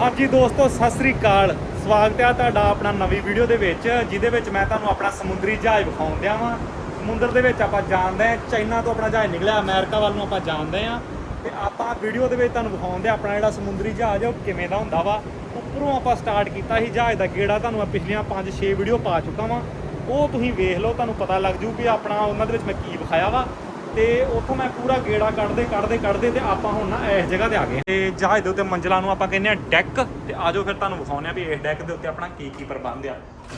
ਹਾਂਜੀ ਦੋਸਤੋ, ਸਤਿ ਸ੍ਰੀ ਅਕਾਲ। ਸਵਾਗਤ ਹੈ ਤੁਹਾਡਾ ਆਪਣਾ ਨਵੀਂ ਵੀਡੀਓ ਦੇ ਵਿੱਚ, ਜਿਹਦੇ ਵਿੱਚ ਮੈਂ ਤੁਹਾਨੂੰ ਆਪਣਾ ਸਮੁੰਦਰੀ ਜਹਾਜ਼ ਵਿਖਾਉਣ ਦਿਆਂ ਵਾਂ। ਸਮੁੰਦਰ ਦੇ ਵਿੱਚ ਆਪਾਂ ਜਾਣਦੇ ਹਾਂ, ਚਾਈਨਾ ਤੋਂ ਆਪਣਾ ਜਹਾਜ਼ ਨਿਕਲਿਆ, ਅਮਰੀਕਾ ਵੱਲ ਨੂੰ ਆਪਾਂ ਜਾਣਦੇ ਹਾਂ। ਤੇ ਆਪਾਂ ਵੀਡੀਓ ਦੇ ਵਿੱਚ ਤੁਹਾਨੂੰ ਵਿਖਾਉਂਦੇ ਆਪਣਾ ਜਿਹੜਾ ਸਮੁੰਦਰੀ ਜਹਾਜ਼ ਹੈ ਉਹ ਕਿਵੇਂ ਦਾ ਹੁੰਦਾ ਵਾ, ਉੱਪਰੋਂ ਆਪਾਂ ਸਟਾਰਟ ਕੀਤਾ ਸੀ ਜਹਾਜ਼ ਦਾ ਗੇੜਾ, ਤੁਹਾਨੂੰ ਮੈਂ ਪਿਛਲੀਆਂ 5-6 ਵੀਡੀਓ ਪਾ ਚੁੱਕਾ ਵਾਂ। ਉਹ ਤੁਸੀਂ ਵੇਖ ਲਓ, ਤੁਹਾਨੂੰ ਪਤਾ ਲੱਗ ਜੂ ਵੀ ਆਪਣਾ ਉਹਨਾਂ ਦੇ ਵਿੱਚ ਮੈਂ ਕੀ ਵਿਖਾਇਆ ਵਾ। ਤੇ ਉੱਥੋਂ ਮੈਂ ਪੂਰਾ ਗੇੜਾ ਕੱਢਦੇ ਕੱਢਦੇ ਕੱਢਦੇ ਤੇ ਆਪਾਂ ਹੁਣ ਨਾ ਇਸ ਜਗ੍ਹਾ ਤੇ ਆ ਗਏ ਤੇ ਜਹਾਜ਼ ਦੇ ਉੱਤੇ ਮੰਜ਼ਲਾਂ ਨੂੰ ਆਪਾਂ ਕਹਿੰਦੇ ਆ ਡੈਕ ਤੇ ਆਜੋ ਫਿਰ ਤੁਹਾਨੂੰ ਵਿਖਾਉਂਦੇ ਆ ਵੀ ਇਸ ਡੈਕ ਦੇ ਉੱਤੇ ਆਪਣਾ ਕੀ ਕੀ ਪ੍ਰਬੰਧ ਆ।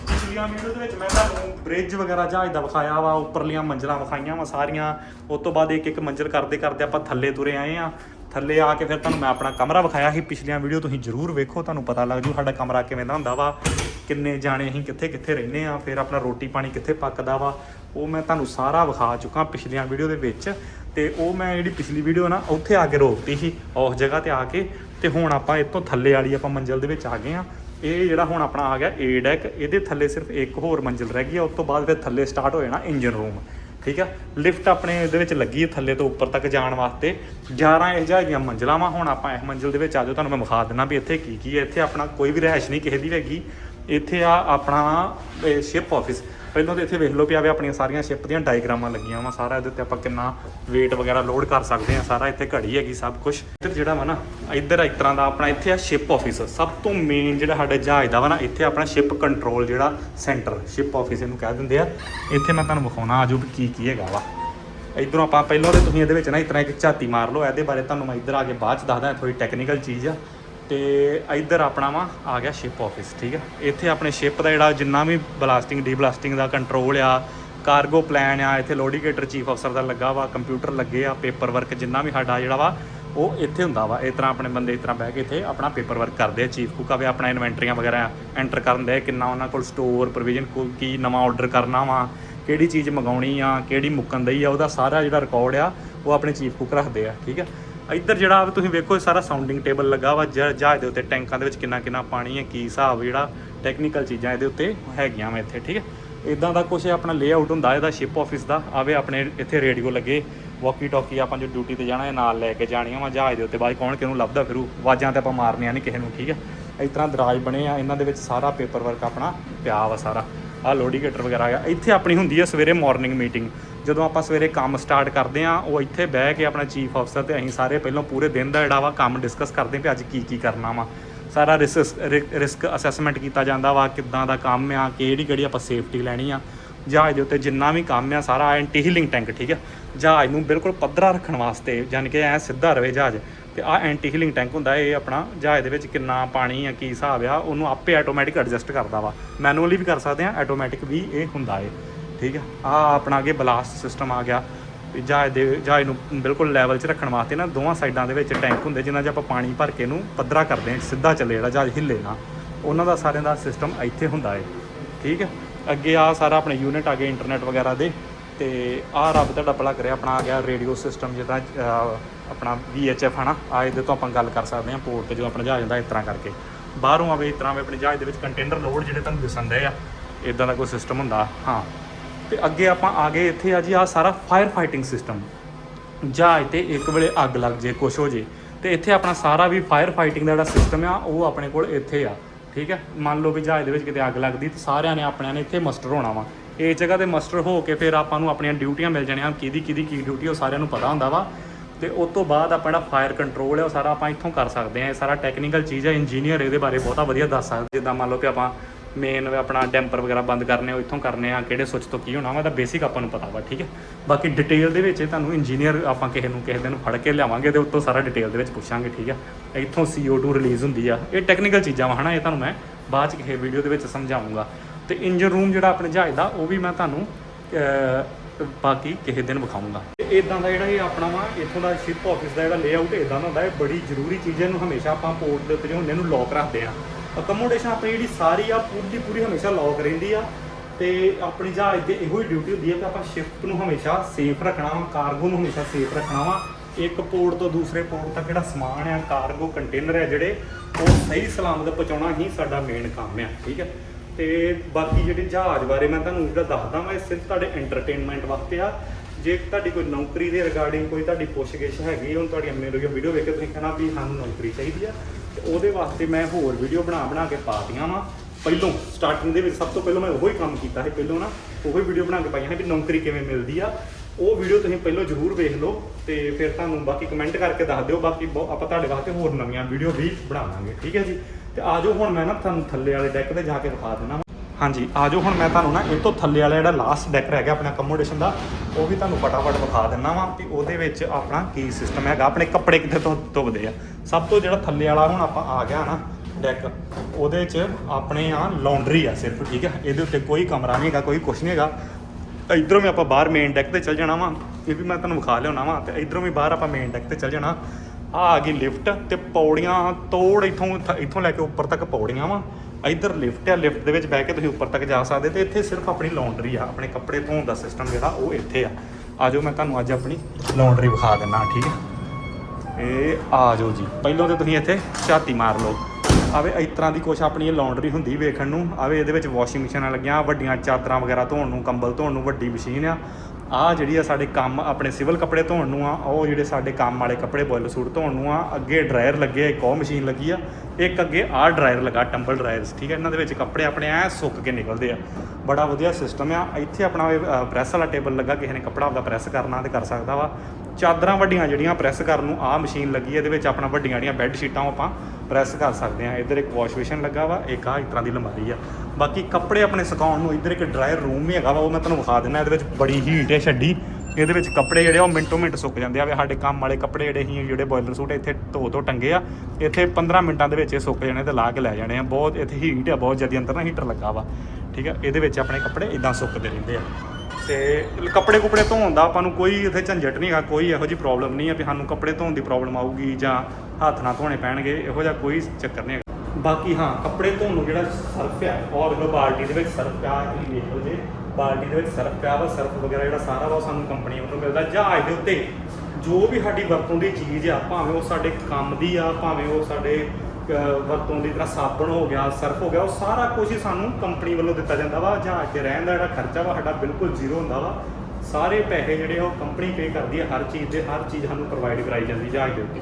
ਪਿਛਲੀਆਂ ਵੀਡੀਓ ਦੇ ਵਿੱਚ ਮੈਂ ਤੁਹਾਨੂੰ ਬ੍ਰਿਜ ਵਗੈਰਾ ਜਹਾਜ਼ ਦਾ ਵਿਖਾਇਆ ਵਾ, ਉੱਪਰਲੀਆਂ ਮੰਜ਼ਲਾਂ ਵਿਖਾਈਆਂ ਵਾ ਸਾਰੀਆਂ। ਉਸ ਤੋਂ ਬਾਅਦ ਇੱਕ ਇੱਕ ਮੰਜ਼ਲ ਕਰਦੇ ਕਰਦੇ ਆਪਾਂ ਥੱਲੇ ਤੁਰੇ ਆਏ ਆ ਥੱਲੇ ਆ ਕੇ ਫਿਰ ਤੁਹਾਨੂੰ ਮੈਂ ਆਪਣਾ ਕਮਰਾ ਵਿਖਾਇਆ ਸੀ। ਪਿਛਲੀਆਂ ਵੀਡੀਓ ਤੁਸੀਂ ਜ਼ਰੂਰ ਵੇਖੋ, ਤੁਹਾਨੂੰ ਪਤਾ ਲੱਗ ਜੂ ਸਾਡਾ ਕਮਰਾ ਕਿਵੇਂ ਦਾ ਹੁੰਦਾ ਵਾ, ਕਿੰਨੇ ਜਾਣੇ ਅਸੀਂ ਕਿੱਥੇ ਕਿੱਥੇ ਰਹਿੰਦੇ ਆ, ਫਿਰ ਆਪਣਾ ਰੋਟੀ ਪਾਣੀ ਕਿੱਥੇ ਪੱਕਦਾ ਵਾ, ਉਹ ਮੈਂ ਤੁਹਾਨੂੰ ਸਾਰਾ ਵਿਖਾ ਚੁੱਕਾ ਪਿਛਲੀਆਂ ਵੀਡੀਓ ਦੇ ਵਿੱਚ। ਤੇ ਉਹ ਮੈਂ ਜਿਹੜੀ ਪਿਛਲੀ ਵੀਡੀਓ ਨਾ, ਉੱਥੇ ਆ ਕੇ ਰੋਕਤੀ ਸੀ, ਉਸ ਜਗ੍ਹਾ ਤੇ ਆ ਕੇ। ਤੇ ਹੁਣ ਆਪਾਂ ਇਤੋਂ ਥੱਲੇ ਵਾਲੀ ਆਪਾਂ ਮੰਜ਼ਿਲ ਦੇ ਵਿੱਚ ਆ ਗਏ ਆ। ਇਹ ਜਿਹੜਾ ਹੁਣ ਆਪਣਾ ਆ ਗਿਆ ਏ ਡੈਕ ਇਹਦੇ ਥੱਲੇ ਸਿਰਫ ਇੱਕ ਹੋਰ ਮੰਜ਼ਿਲ ਰਹਿ ਗਈ ਆ, ਉਸ ਤੋਂ ਬਾਅਦ ਫਿਰ ਥੱਲੇ ਸਟਾਰਟ ਹੋ ਜਾਣਾ ਇੰਜਨ ਰੂਮ ਠੀਕ ਆ? ਲਿਫਟ ਆਪਣੇ ਇਹਦੇ ਵਿੱਚ ਲੱਗੀ ਹੈ ਥੱਲੇ ਤੋਂ ਉੱਪਰ ਤੱਕ ਜਾਣ ਵਾਸਤੇ। 11 ਇਹ ਜਿਹਾ ਮੰਜ਼ਲਾਂ ਵਾ, ਹੁਣ ਆਪਾਂ ਇਹ ਮੰਜ਼ਿਲ ਦੇ ਵਿੱਚ ਆ ਜਾਓ, ਤੁਹਾਨੂੰ ਮੈਂ ਵਿਖਾ ਦਿੰਦਾ ਵੀ ਇੱਥੇ ਕੀ ਕੀ ਹੈ ਇੱਥੇ ਆਪਣਾ ਕੋਈ ਵੀ ਰਹਿائش ਨਹੀਂ ਕਿਸੇ ਦੀ ਹੈਗੀ। ਇੱਥੇ ਆ ਆਪਣਾ ਸ਼ਿਪ ਆਫਿਸ ਪਹਿਲਾਂ ਤਾਂ ਇੱਥੇ ਵੇਖ ਲਓ ਪਿਆ ਵੀ ਆਪਣੀਆਂ ਸਾਰੀਆਂ ਸ਼ਿਪ ਦੀਆਂ ਡਾਇਗਰਾਮਾਂ ਲੱਗੀਆਂ ਵਾ, ਸਾਰਾ ਇਹਦੇ ਉੱਤੇ ਆਪਾਂ ਕਿੰਨਾ weight ਵਗੈਰਾ ਲੋਡ ਕਰ ਸਕਦੇ ਆ ਸਾਰਾ ਇੱਥੇ ਘੜੀ ਹੈਗੀ ਸਭ ਕੁਝ ਇੱਧਰ ਜਿਹੜਾ ਵਾ ਨਾ, ਇੱਧਰ ਇੱਕ ਤਰ੍ਹਾਂ ਦਾ ਆਪਣਾ ਇੱਥੇ ਆ ਸ਼ਿਪ ਆਫਿਸ ਸਭ ਤੋਂ ਮੇਨ ਜਿਹੜਾ ਸਾਡੇ ਜਹਾਜ਼ ਦਾ ਵਾ ਨਾ, ਇੱਥੇ ਆਪਣਾ ਸ਼ਿਪ ਕੰਟਰੋਲ ਜਿਹੜਾ ਸੈਂਟਰ ਸ਼ਿਪ ਆਫਿਸ ਇਹਨੂੰ ਕਹਿ ਦਿੰਦੇ ਆ। ਇੱਥੇ ਮੈਂ ਤੁਹਾਨੂੰ ਵਿਖਾਉਣਾ ਆਜੋ ਵੀ ਕੀ ਕੀ ਹੈਗਾ ਵਾ। ਇਧਰੋਂ ਆਪਾਂ ਪਹਿਲਾਂ ਤੇ ਤੁਸੀਂ ਇਹਦੇ ਵਿੱਚ ਨਾ ਇਸ ਤਰ੍ਹਾਂ ਇੱਕ ਝਾਤੀ ਮਾਰ ਲਓ, ਇਹਦੇ ਬਾਰੇ ਤੁਹਾਨੂੰ ਮੈਂ ਇੱਧਰ ਆ ਕੇ ਬਾਅਦ ਚ ਦੱਸਦਾ ਥੋੜੀ ਟੈਕਨੀਕਲ ਚੀਜ਼ ਆ। ਤੇ ਇੱਧਰ ਆਪਣਾ ਵਾ, ਆ ਗਿਆ ਸ਼ਿਪ ਆਫਿਸ ਠੀਕ ਆ? ਇੱਥੇ ਆਪਣੇ ਸ਼ਿਪ ਦਾ ਜਿਹੜਾ ਜਿੰਨਾ ਵੀ ਬਲਾਸਟਿੰਗ ਡੀ ਬਲਾਸਟਿੰਗ ਦਾ ਕੰਟਰੋਲ ਆ ਕਾਰਗੋ ਪਲਾਨ ਆ, ਇੱਥੇ ਲੋਡੀਕੇਟਰ ਚੀਫ ਅਫਸਰ ਦਾ ਲੱਗਾ ਵਾ ਕੰਪਿਊਟਰ ਲੱਗੇ ਆ ਪੇਪਰ ਵਰਕ ਜਿੰਨਾ ਵੀ ਸਾਡਾ ਜਿਹੜਾ ਵਾ, ਉਹ ਇੱਥੇ ਹੁੰਦਾ ਵਾ। ਇਸ ਤਰ੍ਹਾਂ ਆਪਣੇ ਬੰਦੇ ਇਸ ਤਰ੍ਹਾਂ ਬਹਿ ਕੇ ਇੱਥੇ ਆਪਣਾ ਪੇਪਰ ਵਰਕ ਕਰਦੇ ਆ ਚੀਫ ਕੁੱਕ ਵੀ ਆਪਣਾ ਇਨਵੈਂਟਰੀਆਂ ਵਗੈਰਾ ਐਂਟਰ ਕਰਨ ਦੇ, ਕਿੰਨਾ ਉਹਨਾਂ ਕੋਲ ਸਟੋਰ ਪ੍ਰੋਵੀਜ਼ਨ ਕੀ ਨਵਾਂ ਆਰਡਰ ਕਰਨਾ ਵਾ, ਕਿਹੜੀ ਚੀਜ਼ ਮੰਗਾਉਣੀ ਆ, ਕਿਹੜੀ ਮੁੱਕਣ ਦਈ ਆ, ਉਹਦਾ ਸਾਰਾ ਜਿਹੜਾ ਰਿਕਾਰਡ ਆ, ਉਹ ਆਪਣੇ ਚੀਫ ਕੁੱਕ ਰੱਖਦੇ ਆ, ਠੀਕ ਆ? ਇੱਧਰ ਜਿਹੜਾ ਤੁਸੀਂ ਵੇਖੋ, ਇਹ ਸਾਰਾ ਸਾਊਂਡਿੰਗ ਟੇਬਲ ਲੱਗਾ ਵਾ ਜਹਾਜ਼ ਦੇ ਉੱਤੇ ਟੈਂਕਾਂ ਦੇ ਵਿੱਚ ਕਿੰਨਾ ਕਿੰਨਾ ਪਾਣੀ ਹੈ, ਕੀ ਹਿਸਾਬ ਜਿਹੜਾ ਟੈਕਨੀਕਲ ਚੀਜ਼ਾਂ ਇਹਦੇ ਉੱਤੇ ਹੈਗੀਆਂ ਵਾ ਇੱਥੇ, ਠੀਕ ਹੈ? ਇਦਾਂ ਦਾ ਕੁਝ ਆਪਣਾ ਲੇਆਊਟ ਹੁੰਦਾ, ਇਹਦਾ ਸ਼ਿਪ ਆਫਿਸ ਦਾ, ਆਵੇ ਆਪਣੇ ਇੱਥੇ ਰੇਡੀਓ ਲੱਗੇ ਵਾਕੀ ਟਾਕੀ ਆਪਾਂ ਜੋ ਡਿਊਟੀ ਤੇ ਜਾਣਾ, ਇਹ ਨਾਲ ਲੈ ਕੇ ਜਾਣੀਆਂ ਵਾ ਜਹਾਜ਼ ਦੇ ਉੱਤੇ ਬਾਅਦ ਕੌਣ ਕਿਹਨੂੰ ਲੱਭਦਾ ਫਿਰੂ, ਆਵਾਜ਼ਾਂ ਤੇ ਆਪਾਂ ਮਾਰਨੀਆਂ ਨਹੀਂ ਕਿਸੇ ਨੂੰ, ਠੀਕ ਹੈ? ਇਸ ਤਰ੍ਹਾਂ ਦਰਾਜ ਬਣੇ ਆ, ਇਹਨਾਂ ਦੇ ਵਿੱਚ ਸਾਰਾ ਪੇਪਰ ਵਰਕ ਆਪਣਾ ਪਿਆ ਵਾ ਸਾਰਾ। ਆ ਲੋਡੀਕੇਟਰ ਵਗੈਰਾ ਆ। ਇੱਥੇ ਆਪਣੀ ਹੁੰਦੀ ਹੈ ਸਵੇਰੇ ਮਾਰਨਿੰਗ ਮੀਟਿੰਗ ਜਦੋਂ ਆਪਾਂ ਸਵੇਰੇ ਕੰਮ ਸਟਾਰਟ ਕਰਦੇ ਆ, ਉਹ ਇੱਥੇ ਬਹਿ ਕੇ ਆਪਣਾ ਚੀਫ ਅਫਸਰ ਤੇ ਅਸੀਂ ਸਾਰੇ ਪਹਿਲਾਂ ਪੂਰੇ ਦਿਨ ਦਾ ਜਿਹੜਾ ਵਾ ਕੰਮ ਡਿਸਕਸ ਕਰਦੇ ਹਾਂ ਵੀ ਅੱਜ ਕੀ ਕੀ ਕਰਨਾ ਵਾ। ਸਾਰਾ ਰਿਸਕ ਅਸੈਸਮੈਂਟ ਕੀਤਾ ਜਾਂਦਾ ਵਾ, ਕਿੱਦਾਂ ਦਾ ਕੰਮ ਆ ਕਿਹੜੀ ਕਿਹੜੀ ਆਪਾਂ ਸੇਫਟੀ ਲੈਣੀ ਆ। ਜਹਾਜ਼ ਦੇ ਉੱਤੇ ਜਿੰਨਾ ਵੀ ਕੰਮ ਆ, ਸਾਰਾ ਐਂਟੀ ਹੀਲਿੰਗ ਟੈਂਕ ਠੀਕ ਹੈ ਜਹਾਜ਼ ਨੂੰ ਬਿਲਕੁਲ ਪੱਧਰਾ ਰੱਖਣ ਵਾਸਤੇ ਯਾਨੀ ਕਿ ਐ ਸਿੱਧਾ ਰਵੇ ਜਹਾਜ਼। ਤੇ ਆ ਐਂਟੀ ਹੀਲਿੰਗ ਟੈਂਕ ਹੁੰਦਾ, ਇਹ ਆਪਣਾ ਜਹਾਜ਼ ਦੇ ਵਿੱਚ ਕਿੰਨਾ ਪਾਣੀ ਆ ਕੀ ਹਿਸਾਬ ਆ, ਉਹਨੂੰ ਆਪੇ ਆਟੋਮੈਟਿਕ ਐਡਜਸਟ ਕਰਦਾ ਵਾ। ਮੈਨੂਅਲੀ ਵੀ ਕਰ ਸਕਦੇ ਆ ਆਟੋਮੈਟਿਕ ਵੀ ਇਹ ਹੁੰਦਾ ਏ। ਠੀਕ ਆ? ਆ ਆਪਣਾ ਅੱਗੇ ਬਲਾਸਟ ਸਿਸਟਮ ਆ ਗਿਆ। ਜਹਾਜ਼ ਦੇ, ਜਹਾਜ਼ ਨੂੰ ਬਿਲਕੁਲ ਲੈਵਲ 'ਚ ਰੱਖਣ ਵਾਸਤੇ ਨਾ, ਦੋਵਾਂ ਸਾਈਡਾਂ ਦੇ ਵਿੱਚ ਟੈਂਕ ਹੁੰਦੇ, ਜਿਨ੍ਹਾਂ 'ਚ ਆਪਾਂ ਪਾਣੀ ਭਰ ਕੇ ਇਹਨੂੰ ਪੱਧਰਾ ਕਰਦੇ ਹਾਂ ਸਿੱਧਾ ਚੱਲੇ ਜਿਹੜਾ ਜਹਾਜ਼ ਹਿੱਲੇ ਨਾ। ਉਹਨਾਂ ਦਾ ਸਾਰਿਆਂ ਦਾ ਸਿਸਟਮ ਇੱਥੇ ਹੁੰਦਾ ਏ। ਠੀਕ ਹੈ ਅੱਗੇ ਆ ਸਾਰਾ ਆਪਣੇ ਯੂਨਿਟ ਆ ਗਏ ਇੰਟਰਨੈਟ ਵਗੈਰਾ ਦੇ। ਤੇ ਆਹ ਰੱਬ ਤੁਹਾਡਾ ਭਲਾ ਕਰਿਆ ਆਪਣਾ ਆ ਗਿਆ ਰੇਡੀਓ ਸਿਸਟਮ ਜਿੱਦਾਂ ਅਹ, ਆਪਣਾ VHF ਹਨਾ ਆ ਇਹਦੇ ਤੋਂ ਆਪਾਂ ਗੱਲ ਕਰ ਸਕਦੇ ਹਾਂ ਪੋਰਟ ਤੇ ਜਦੋਂ ਆਪਣਾ ਜਹਾਜ਼ ਹੁੰਦਾ ਇਸ ਤਰ੍ਹਾਂ ਕਰਕੇ। ਬਾਹਰੋਂ ਆਵੇ ਇਸ ਤਰ੍ਹਾਂ ਵੀ ਆਪਣੇ ਜਹਾਜ਼ ਦੇ ਵਿੱਚ ਕੰਟੇਨਰ ਲੋਡ ਜਿਹੜੇ ਤੁਹਾਨੂੰ ਦਿਸਣ ਦੇ ਆ ਇਦਾਂ ਦਾ ਕੋਈ ਸਿਸਟਮ ਹੁੰਦਾ ਹਾਂ। ਤੇ ਅੱਗੇ ਆਪਾਂ ਆ ਗਏ ਇੱਥੇ ਆ ਜੀ ਆ ਸਾਰਾ ਫਾਇਰ ਫਾਈਟਿੰਗ ਸਿਸਟਮ ਜਹਾਜ਼ ਤੇ ਇੱਕ ਵੇਲੇ ਅੱਗ ਲੱਗ ਜੇ ਕੁਛ ਹੋ ਜੇ ਤੇ ਇੱਥੇ ਆਪਣਾ ਸਾਰਾ ਵੀ ਫਾਇਰ ਫਾਈਟਿੰਗ ਦਾ ਜਿਹੜਾ ਸਿਸਟਮ ਆ ਉਹ ਆਪਣੇ ਕੋਲ ਇੱਥੇ ਆ ਠੀਕ ਹੈ? ਮੰਨ ਲਓ ਵੀ ਜਹਾਜ਼ ਦੇ ਵਿੱਚ ਕਿਤੇ ਅੱਗ ਲੱਗਦੀ ਤੇ ਸਾਰਿਆਂ ਨੇ ਆਪਣਿਆਂ ਨੇ ਇੱਥੇ ਮਸਟਰ ਹੋਣਾ ਵਾ। ਇਸ ਜਗ੍ਹਾ ਤੇ ਮਸਟਰ ਹੋ ਕੇ ਫਿਰ ਆਪਾਂ ਨੂੰ ਆਪਣੀਆਂ ਡਿਊਟੀਆਂ ਮਿਲ ਜਾਣੀਆਂ। ਕਿਹਦੀ ਕਿਹਦੀ ਕੀ ਡਿਊਟੀ ਉਹ ਸਾਰਿਆਂ ਨੂੰ ਪਤਾ ਹੁੰਦਾ ਵਾ। ਤੇ ਉਸ ਤੋਂ ਬਾਅਦ ਆਪਾਂ ਜਿਹੜਾ ਫਾਇਰ ਕੰਟਰੋਲ ਹੈ ਉਹ ਸਾਰਾ ਆਪਾਂ ਇੱਥੋਂ ਕਰ ਸਕਦੇ ਹਾਂ ਇਹ ਸਾਰਾ ਟੈਕਨੀਕਲ ਚੀਜ਼ ਹੈ ਇੰਜੀਨੀਅਰ ਇਹਦੇ ਬਾਰੇ ਬਹੁਤਾ ਵਧੀਆ ਦੱਸ ਸਕਦੇ। ਜਿੱਦਾਂ ਮੰਨ ਲਓ ਕਿ ਆਪਾਂ ਮੇਨ ਆਪਣਾ ਡੈਂਪਰ ਵਗੈਰਾ ਬੰਦ ਕਰਨੇ ਉਹ ਇੱਥੋਂ ਕਰਨੇ ਆ, ਕਿਹੜੇ ਸੁੱਚ ਤੋਂ ਕੀ ਹੋਣਾ ਵਾ ਤਾਂ ਬੇਸਿਕ ਆਪਾਂ ਨੂੰ ਪਤਾ ਵਾ, ਠੀਕ ਹੈ ਬਾਕੀ ਡਿਟੇਲ ਦੇ ਵਿੱਚ ਤੁਹਾਨੂੰ ਇੰਜੀਨੀਅਰ ਆਪਾਂ ਕਿਸੇ ਨੂੰ ਕਿਸੇ ਦਿਨ ਫੜ ਕੇ ਲਿਆਵਾਂਗੇ ਤੇ ਉੱਤੋਂ ਸਾਰਾ ਡਿਟੇਲ ਦੇ ਵਿੱਚ ਪੁੱਛਾਂਗੇ, ਠੀਕ ਹੈ ਇੱਥੋਂ CO2 ਰਿਲੀਜ਼ ਹੁੰਦੀ ਆ। ਇਹ ਟੈਕਨੀਕਲ ਚੀਜ਼ਾਂ ਵਾ, ਹਨਾ, ਇਹ ਤੁਹਾਨੂੰ ਮੈਂ ਬਾਅਦ ਚ ਕਿਸੇ ਵੀਡੀਓ ਦੇ ਵਿੱਚ ਸਮਝਾਉਂਗਾ। ਤੇ ਇੰਜਨ ਰੂਮ ਜਿਹੜਾ ਆਪਣੇ ਜਹਾਜ਼ ਦਾ, ਉਹ ਵੀ ਮੈਂ ਤੁਹਾਨੂੰ ਬਾਕੀ ਕਿਸੇ ਦਿਨ ਵਿਖਾਉਂਗਾ। ਇਦਾਂ ਦਾ ਜਿਹੜਾ ਇਹ ਆਪਣਾ ਵਾ, ਇੱਥੋਂ ਦਾ ਸ਼ਿਪ ਆਫਿਸ ਦਾ ਜਿਹੜਾ ਲੇਆਊਟ ਇਦਾਂ ਦਾ ਹੁੰਦਾ ਹੈ ਬੜੀ ਜ਼ਰੂਰੀ ਚੀਜ਼ ਹੈ, ਇਹਨੂੰ ਹਮੇਸ਼ਾ ਆਪਾਂ ਪੋਰਟ ਦੇ ਉੱਤੇ ਜੋ ਹੁੰਦੇ ਇਹਨੂੰ ਲੌਕ ਰੱਖਦੇ ਆ। ਅਕਮੋਡੇਸ਼ਨ ਆਪਣੀ ਜਿਹੜੀ ਸਾਰੀ ਆ, ਪੂਰੀ ਦੀ ਪੂਰੀ ਹਮੇਸ਼ਾ ਲੌਕ ਰਹਿੰਦੀ ਆ, ਤੇ ਆਪਣੀ ਜਹਾਜ਼ ਦੀ ਇਹੋ ਹੀ ਡਿਊਟੀ ਹੁੰਦੀ ਹੈ ਕਿ ਆਪਾਂ ਸ਼ਿਪ ਨੂੰ ਹਮੇਸ਼ਾ ਸੇਫ ਰੱਖਣਾ ਵਾ ਕਾਰਗੋ ਨੂੰ ਹਮੇਸ਼ਾ ਸੇਫ ਰੱਖਣਾ ਵਾ। ਇੱਕ ਪੋਰਟ ਤੋਂ ਦੂਸਰੇ ਪੋਰਟ ਤੱਕ ਜਿਹੜਾ ਸਮਾਨ ਆ ਕਾਰਗੋ ਕੰਟੇਨਰ ਹੈ ਜਿਹੜੇ, ਉਹ ਸਹੀ ਸਲਾਮਤ ਪਹੁੰਚਾਉਣਾ ਹੀ ਸਾਡਾ ਮੇਨ ਕੰਮ ਆ, ਠੀਕ ਹੈ ਤੇ ਬਾਕੀ ਜਿਹੜੇ ਜਹਾਜ਼ ਬਾਰੇ ਮੈਂ ਤੁਹਾਨੂੰ ਜਿਹੜਾ ਦੱਸਦਾ ਮੈਂ ਇਹ ਸਿਰਫ ਤੁਹਾਡੇ ਐਂਟਰਟੇਨਮੈਂਟ ਵਾਸਤੇ ਆ। ਜੇ ਤੁਹਾਡੀ ਕੋਈ ਨੌਕਰੀ ਦੇ ਰਿਗਾਰਡਿੰਗ ਕੋਈ ਤੁਹਾਡੀ ਪੁੱਛਗਿੱਛ ਹੈਗੀ ਹੁਣ ਤੁਹਾਡੀ ਤੁਹਾਡੀਆਂ ਮੇਰੇ ਵੀਡੀਓ ਵੇਖ ਕੇ ਤੁਸੀਂ ਕਹਿਣਾ ਵੀ ਸਾਨੂੰ ਨੌਕਰੀ ਚਾਹੀਦੀ ਆ। ਤੇ ਉਹਦੇ ਵਾਸਤੇ ਮੈਂ ਹੋਰ ਵੀਡੀਓ ਬਣਾ ਬਣਾ ਕੇ ਪਾਤੀਆਂ ਵਾ। ਪਹਿਲੋਂ ਸਟਾਰਟਿੰਗ ਦੇ ਵਿੱਚ ਸਭ ਤੋਂ ਪਹਿਲਾਂ ਮੈਂ ਉਹੀ ਕੰਮ ਕੀਤਾ ਸੀ ਪਹਿਲੋਂ ਨਾ, ਉਹੀ ਵੀਡੀਓ ਬਣਾ ਕੇ ਪਾਈਆਂ ਨੇ ਵੀ ਨੌਕਰੀ ਕਿਵੇਂ ਮਿਲਦੀ ਆ। ਉਹ ਵੀਡੀਓ ਤੁਸੀਂ ਪਹਿਲਾਂ ਜ਼ਰੂਰ ਵੇਖ ਲਓ ਤੇ ਫਿਰ ਤੁਹਾਨੂੰ ਬਾਕੀ ਕਮੈਂਟ ਕਰਕੇ ਦੱਸ ਦਿਓ। ਬਾਕੀ ਬਹੁ- ਆਪਾਂ ਤੁਹਾਡੇ ਵਾਸਤੇ ਹੋਰ ਨਵੀਆਂ ਵੀਡੀਓ ਵੀ ਬਣਾਵਾਂਗੇ, ਠੀਕ ਹੈ ਜੀ? ਤੇ ਆਜੋ ਹੁਣ ਮੈਂ ਨਾ ਤੁਹਾਨੂੰ ਥੱਲੇ ਵਾਲੇ ਡੈੱਕ ਤੇ ਜਾ ਕੇ ਵਿਖਾ ਦਿੰਦਾ ਵਾਂ। ਹਾਂਜੀ ਆਜੋ ਹੁਣ ਮੈਂ ਤੁਹਾਨੂੰ ਨਾ ਇਹ ਤੋਂ ਥੱਲੇ ਵਾਲਾ ਜਿਹੜਾ ਲਾਸਟ ਡੈਕ ਰਹਿ ਗਿਆ ਆਪਣਾ ਅਕਮੋਡੇਸ਼ਨ ਦਾ, ਉਹ ਵੀ ਤੁਹਾਨੂੰ ਫਟਾਫਟ ਵਿਖਾ ਦਿੰਦਾ ਵਾਂ ਕਿ ਉਹਦੇ ਵਿੱਚ ਆਪਣਾ ਕੀ ਸਿਸਟਮ ਹੈਗਾ, ਆਪਣੇ ਕੱਪੜੇ ਕਿੱਥੇ ਤੋਂ ਧੁੱਪਦੇ ਆ। ਸਭ ਤੋਂ ਜਿਹੜਾ ਥੱਲੇ ਵਾਲਾ ਹੁਣ ਆਪਾਂ ਆ ਗਿਆ ਨਾ ਡੈਕ ਉਹਦੇ 'ਚ ਆਪਣੇ ਆ ਲੌਂਡਰੀ ਆ ਸਿਰਫ, ਠੀਕ ਹੈ ਇਹਦੇ ਉੱਤੇ ਕੋਈ ਕਮਰਾ ਨਹੀਂ ਹੈਗਾ, ਕੋਈ ਕੁਛ ਨਹੀਂ ਹੈਗਾ। ਇਧਰੋਂ ਵੀ ਆਪਾਂ ਬਾਹਰ ਮੇਨ ਡੈਕ ਤੇ ਚੱਲ ਜਾਣਾ ਵਾ, ਇਹ ਵੀ ਮੈਂ ਤੁਹਾਨੂੰ ਵਿਖਾ ਲਿਆਉਣਾ ਵਾਂ, ਤੇ ਇਧਰੋਂ ਵੀ ਬਾਹਰ ਆਪਾਂ ਮੇਨ ਡੈਕ ਤੇ ਚੱਲ ਜਾਣਾ। ਆ ਆ ਗਈ ਲਿਫਟ ਤੇ ਪੌੜੀਆਂ ਤੋੜ ਇਥੋਂ ਇਥੋਂ ਲੈ ਕੇ ਉੱਪਰ ਤੱਕ ਪੌੜੀਆਂ ਵਾ। ਇਧਰ ਲਿਫਟ ਆ, ਲਿਫਟ ਦੇ ਵਿੱਚ ਬਹਿ ਕੇ ਤੁਸੀਂ ਉੱਪਰ ਤੱਕ ਜਾ ਸਕਦੇ ਤੇ ਇੱਥੇ ਸਿਰਫ ਆਪਣੀ ਲਾਉਂਡਰੀ ਆ, ਆਪਣੇ ਕੱਪੜੇ ਧੋਣ ਦਾ ਸਿਸਟਮ ਜਿਹੜਾ ਉਹ ਇੱਥੇ ਆ। ਆਜੋ ਮੈਂ ਤੁਹਾਨੂੰ ਅੱਜ ਆਪਣੀ ਲਾਉਂਡਰੀ ਵਿਖਾ ਦਿੰਦਾ ਠੀਕ ਹੈ ਇਹ ਆ ਜਾਓ ਜੀ, ਪਹਿਲਾਂ ਤੇ ਤੁਸੀਂ ਇੱਥੇ ਝਾਤੀ ਮਾਰ ਲਓ। ਆਵੇ, ਇਸ ਤਰ੍ਹਾਂ ਦੀ ਕੁਛ ਆਪਣੀ ਇਹ ਹੁੰਦੀ ਵੇਖਣ ਨੂੰ। ਆਵੇ, ਇਹਦੇ ਵਿੱਚ ਵਾਸ਼ਿੰਗ ਮਸ਼ੀਨਾਂ ਲੱਗੀਆਂ, ਵੱਡੀਆਂ ਚਾਦਰਾਂ ਵਗੈਰਾ ਧੋਣ ਨੂੰ, ਕੰਬਲ ਧੋਣ ਨੂੰ ਵੱਡੀ ਮਸ਼ੀਨ ਆ। ਆ ਜਿਹੜੀ ਆ ਸਾਡੇ ਕੰਮ ਆਪਣੇ ਸਿਵਲ ਕੱਪੜੇ ਧੋਣ ਨੂੰ ਆ, ਉਹ ਜਿਹੜੇ ਸਾਡੇ ਕੰਮ ਵਾਲੇ ਕੱਪੜੇ ਬੋਇਲਰ ਸੂਟ ਧੋਣ ਨੂੰ ਆ, ਅੱਗੇ ਡਰਾਇਰ ਲੱਗੇ ਇੱਕ ਉਹ ਮਸ਼ੀਨ ਲੱਗੀ ਆ, ਇੱਕ ਅੱਗੇ ਆ ਡਰਾਇਰ ਲੱਗਾ, ਟੰਬਲ ਡਰਾਇਰਸ ਠੀਕ ਹੈ ਇਹਨਾਂ ਦੇ ਵਿੱਚ ਕੱਪੜੇ ਆਪਣੇ ਐ ਸੁੱਕ ਕੇ ਨਿਕਲਦੇ ਆ। ਬੜਾ ਵਧੀਆ ਸਿਸਟਮ ਆ, ਇੱਥੇ ਆਪਣਾ ਪ੍ਰੈਸ ਵਾਲਾ ਟੇਬਲ ਲੱਗਾ, ਕਿਸੇ ਨੇ ਕੱਪੜਾ ਆਪਦਾ ਪ੍ਰੈਸ ਕਰਨਾ ਤੇ ਕਰ ਸਕਦਾ ਵਾ। ਚਾਦਰਾਂ ਵੱਡੀਆਂ ਜਿਹੜੀਆਂ ਪ੍ਰੈਸ ਕਰਨ ਨੂੰ ਆ ਮਸ਼ੀਨ ਲੱਗੀ ਆ, ਇਹਦੇ ਵਿੱਚ ਆਪਣਾ ਵੱਡੀਆਂ ਜਿਹੜੀਆਂ ਬੈੱਡ ਸ਼ੀਟਾਂ ਆਪਾਂ ਪ੍ਰੈਸ ਕਰ ਸਕਦੇ ਆ ਇੱਧਰ ਇੱਕ ਵਾਸ਼ ਬੇਸਿਨ ਲੱਗਾ ਵਾ, ਇੱਕ ਆ ਇਸ ਤਰ੍ਹਾਂ ਦੀ ਲੰਬਾਈ ਆ। ਬਾਕੀ ਕੱਪੜੇ ਆਪਣੇ ਸੁਕਾਉਣ ਨੂੰ ਇੱਧਰ ਇੱਕ ਡਰਾਇਰ ਰੂਮ ਵੀ ਹੈਗਾ ਵਾ, ਉਹ ਮੈਂ ਤੁਹਾਨੂੰ ਵਿਖਾ ਦਿੰਦਾ। ਇਹਦੇ ਵਿੱਚ ਬੜੀ ਹੀਟ ਹੈ ਛੱਡੀ। ਇਹਦੇ ਵਿੱਚ ਕੱਪੜੇ ਜਿਹੜੇ ਆ, ਉਹ ਮਿੰਟੋ ਮਿੰਟ ਸੁੱਕ ਜਾਂਦੇ ਆ। ਵੇ ਸਾਡੇ ਕੰਮ ਵਾਲੇ ਕੱਪੜੇ ਜਿਹੜੇ ਹੀ ਜਿਹੜੇ ਬੋਇਲਰ ਸੂਟ ਇੱਥੇ ਧੋ ਧੋ ਟੰਗੇ ਆ। ਇੱਥੇ 15 ਮਿੰਟਾਂ ਦੇ ਵਿੱਚ ਇਹ ਸੁੱਕ ਜਾਣੇ ਤੇ ਲਾ ਕੇ ਲੈ ਜਾਣੇ ਆ। ਬਹੁਤ ਇੱਥੇ ਹੀਟ ਆ, ਬਹੁਤ ਜ਼ਿਆਦਾ ਅੰਦਰ ਨਾ ਹੀਟਰ ਲੱਗਾ ਵਾ। ਠੀਕ ਆ? ਇਹਦੇ ਵਿੱਚ ਆਪਣੇ ਕੱਪੜੇ ਇਦਾਂ ਸੁੱਕਦੇ ਰਹਿੰਦੇ ਆ। ਤੇ ਕੱਪੜੇ ਕੁਪੜੇ ਧੋਣ ਦਾ ਆਪਾਂ ਨੂੰ ਕੋਈ ਇੱਥੇ ਝੰਜਟ ਨਹੀਂ ਹੈਗਾ, ਕੋਈ ਇਹੋ ਜਿਹੀ ਪ੍ਰੋਬਲਮ ਨਹੀਂ ਹੈ ਵੀ ਸਾਨੂੰ ਕੱਪੜੇ ਧੋਣ ਦੀ ਪ੍ਰੋਬਲਮ ਆਊਗੀ ਜਾਂ ਹੱਥ ਨਾਲ ਧੋਣੇ ਪੈਣਗੇ, ਇਹੋ ਜਿਹਾ ਕੋਈ ਚੱਕਰ ਨਹੀਂ ਹੈਗਾ। ਬਾਕੀ ਹਾਂ, ਕੱਪੜੇ ਧੋਣ ਨੂੰ ਜਿਹੜਾ ਸਰਫ ਆ ਔਰ ਵੇਖ ਬਾਲਟੀ ਦੇ ਵਿੱਚ ਸਰਫ ਪਿਆ ਇਹ ਵੇਖ ਲਓ ਜੇ ਬਾਲਟੀ ਦੇ ਵਿੱਚ ਸਰਫ ਪਿਆ ਵਾ ਸਰਫ ਵਗੈਰਾ ਜਿਹੜਾ ਸਾਰਾ ਵਾ ਉਹ ਸਾਨੂੰ ਕੰਪਨੀ ਵੱਲੋਂ ਮਿਲਦਾ, ਜਹਾਜ਼ ਦੇ ਉੱਤੇ ਜੋ ਵੀ ਸਾਡੀ ਵਰਤੋਂ ਦੀ ਚੀਜ਼ ਆ, ਭਾਵੇਂ ਉਹ ਸਾਡੇ ਕੰਮ ਦੀ ਆ, ਭਾਵੇਂ ਉਹ ਸਾਡੇ ਵਰਤੋਂ ਦੀ ਤਰ੍ਹਾਂ ਸਾਬਣ ਹੋ ਗਿਆ, ਸਰਫ ਹੋ ਗਿਆ, ਉਹ ਸਾਰਾ ਕੁਝ ਹੀ ਸਾਨੂੰ ਕੰਪਨੀ ਵੱਲੋਂ ਦਿੱਤਾ ਜਾਂਦਾ ਵਾ ਜਹਾਜ਼ 'ਤੇ ਰਹਿਣ ਦਾ ਜਿਹੜਾ ਖਰਚਾ ਵਾ ਸਾਡਾ ਬਿਲਕੁਲ ਜ਼ੀਰੋ ਹੁੰਦਾ ਵਾ। ਸਾਰੇ ਪੈਸੇ ਜਿਹੜੇ ਆ ਉਹ ਕੰਪਨੀ ਪੇ ਕਰਦੀ ਹੈ ਹਰ ਚੀਜ਼ ਦੇ, ਹਰ ਚੀਜ਼ ਸਾਨੂੰ ਪ੍ਰੋਵਾਈਡ ਕਰਾਈ ਜਾਂਦੀ ਜਹਾਜ਼ ਦੇ ਉੱਤੇ।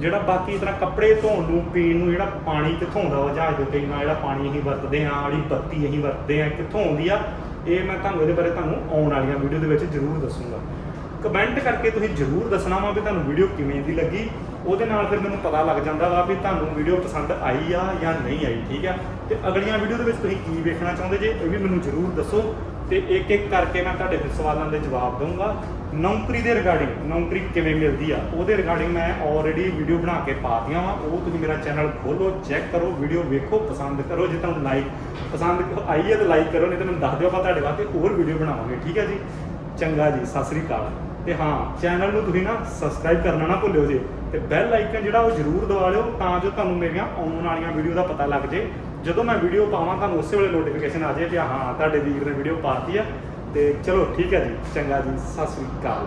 ਜਿਹੜਾ ਬਾਕੀ ਤਰ੍ਹਾਂ ਕੱਪੜੇ ਧੋਣ ਨੂੰ, ਪੀਣ ਨੂੰ ਜਿਹੜਾ ਪਾਣੀ ਕਿੱਥੋਂ ਆਉਂਦਾ ਵਾ ਜਹਾਜ਼ ਦੇ ਉੱਤੇ ਨਾ ਜਿਹੜਾ ਪਾਣੀ ਅਸੀਂ ਵਰਤਦੇ ਹਾਂ ਜਿਹੜੀ ਬੱਤੀ ਅਸੀਂ ਵਰਤਦੇ ਹਾਂ ਕਿੱਥੋਂ ਆਉਂਦੀ ਆ, ਇਹ ਮੈਂ ਤੁਹਾਨੂੰ ਇਹਦੇ ਬਾਰੇ ਤੁਹਾਨੂੰ ਆਉਣ ਵਾਲੀਆਂ ਵੀਡੀਓ ਦੇ ਵਿੱਚ ਜ਼ਰੂਰ ਦੱਸੂਗਾ। ਕਮੈਂਟ ਕਰਕੇ ਤੁਸੀਂ ਜ਼ਰੂਰ ਦੱਸਣਾ ਵਾ ਵੀ ਤੁਹਾਨੂੰ ਵੀਡੀਓ ਕਿਵੇਂ ਦੀ ਲੱਗੀ। ਉਹਦੇ ਨਾਲ ਫਿਰ ਮੈਨੂੰ ਪਤਾ ਲੱਗ ਜਾਂਦਾ ਵਾ ਵੀ ਤੁਹਾਨੂੰ ਵੀਡੀਓ ਪਸੰਦ ਆਈ ਆ ਜਾਂ ਨਹੀਂ ਆਈ, ਠੀਕ ਆ? ਤੇ ਅਗਲੀਆਂ ਵੀਡੀਓ ਦੇ ਵਿੱਚ ਤੁਸੀਂ ਕੀ ਵੇਖਣਾ ਚਾਹੁੰਦੇ ਜੇ, ਇਹ ਵੀ ਮੈਨੂੰ ਜ਼ਰੂਰ ਦੱਸੋ। ਤੇ ਇੱਕ ਇੱਕ ਕਰਕੇ ਮੈਂ ਤੁਹਾਡੇ ਫਿਰ ਸਵਾਲਾਂ ਦੇ ਜਵਾਬ ਦਊਂਗਾ। ਨੌਕਰੀ ਦੇ ਰਿਗਾਰਡਿੰਗ ਨੌਕਰੀ ਕਿਵੇਂ ਮਿਲਦੀ ਆ, ਉਹਦੇ ਰਿਗਾਰਡਿੰਗ ਮੈਂ ਆਲਰੇਡੀ ਵੀਡੀਓ ਬਣਾ ਕੇ ਪਾਤੀਆਂ ਵਾ। ਉਹ ਤੁਸੀਂ ਮੇਰਾ ਚੈਨਲ ਖੋਲੋ ਚੈੱਕ ਕਰੋ ਵੀਡੀਓ ਵੇਖੋ, ਪਸੰਦ ਕਰੋ। ਜੇ ਤੁਹਾਨੂੰ ਲਾਈਕ ਪਸੰਦ ਆਈ ਹੈ ਤਾਂ ਲਾਈਕ ਕਰੋ, ਨਹੀਂ ਤਾਂ ਮੈਨੂੰ ਦੱਸ ਦਿਓ ਆਪਾਂ ਤੁਹਾਡੇ ਵਾਸਤੇ ਹੋਰ ਵੀਡੀਓ ਬਣਾਵਾਂਗੇ, ਠੀਕ ਹੈ ਜੀ? ਚੰਗਾ ਜੀ, ਸਤਿ ਸ੍ਰੀ ਅਕਾਲ। ਤੇ ਹਾਂ ਚੈਨਲ ਨੂੰ ਤੁਸੀਂ ਨਾ ਸਬਸਕ੍ਰਾਈਬ ਕਰਨਾ ਨਾ ਭੁੱਲਿਓ ਜੇ ਤੇ ਬੈਲ ਆਈਕਨ ਜਿਹੜਾ ਉਹ ਜ਼ਰੂਰ ਦਬਾ ਲਿਓ ਤਾਂ ਜੋ ਤੁਹਾਨੂੰ ਮੇਰੀਆਂ ਆਉਣ ਵਾਲੀਆਂ ਵੀਡੀਓ ਦਾ ਪਤਾ ਲੱਗ ਜੇ। ਜਦੋਂ ਮੈਂ ਵੀਡੀਓ ਪਾਵਾਂ, ਤੁਹਾਨੂੰ ਉਸੇ ਵੇਲੇ ਨੋਟੀਫਿਕੇਸ਼ਨ ਆ ਜੇ ਕਿ ਹਾਂ, ਤੁਹਾਡੇ ਵੀਰ ਨੇ ਵੀਡੀਓ ਪਾਤੀ ਆ। ਤੇ ਚਲੋ ਠੀਕ ਹੈ ਜੀ, ਚੰਗਾ ਜੀ, ਸਤਿ ਸ੍ਰੀ ਅਕਾਲ।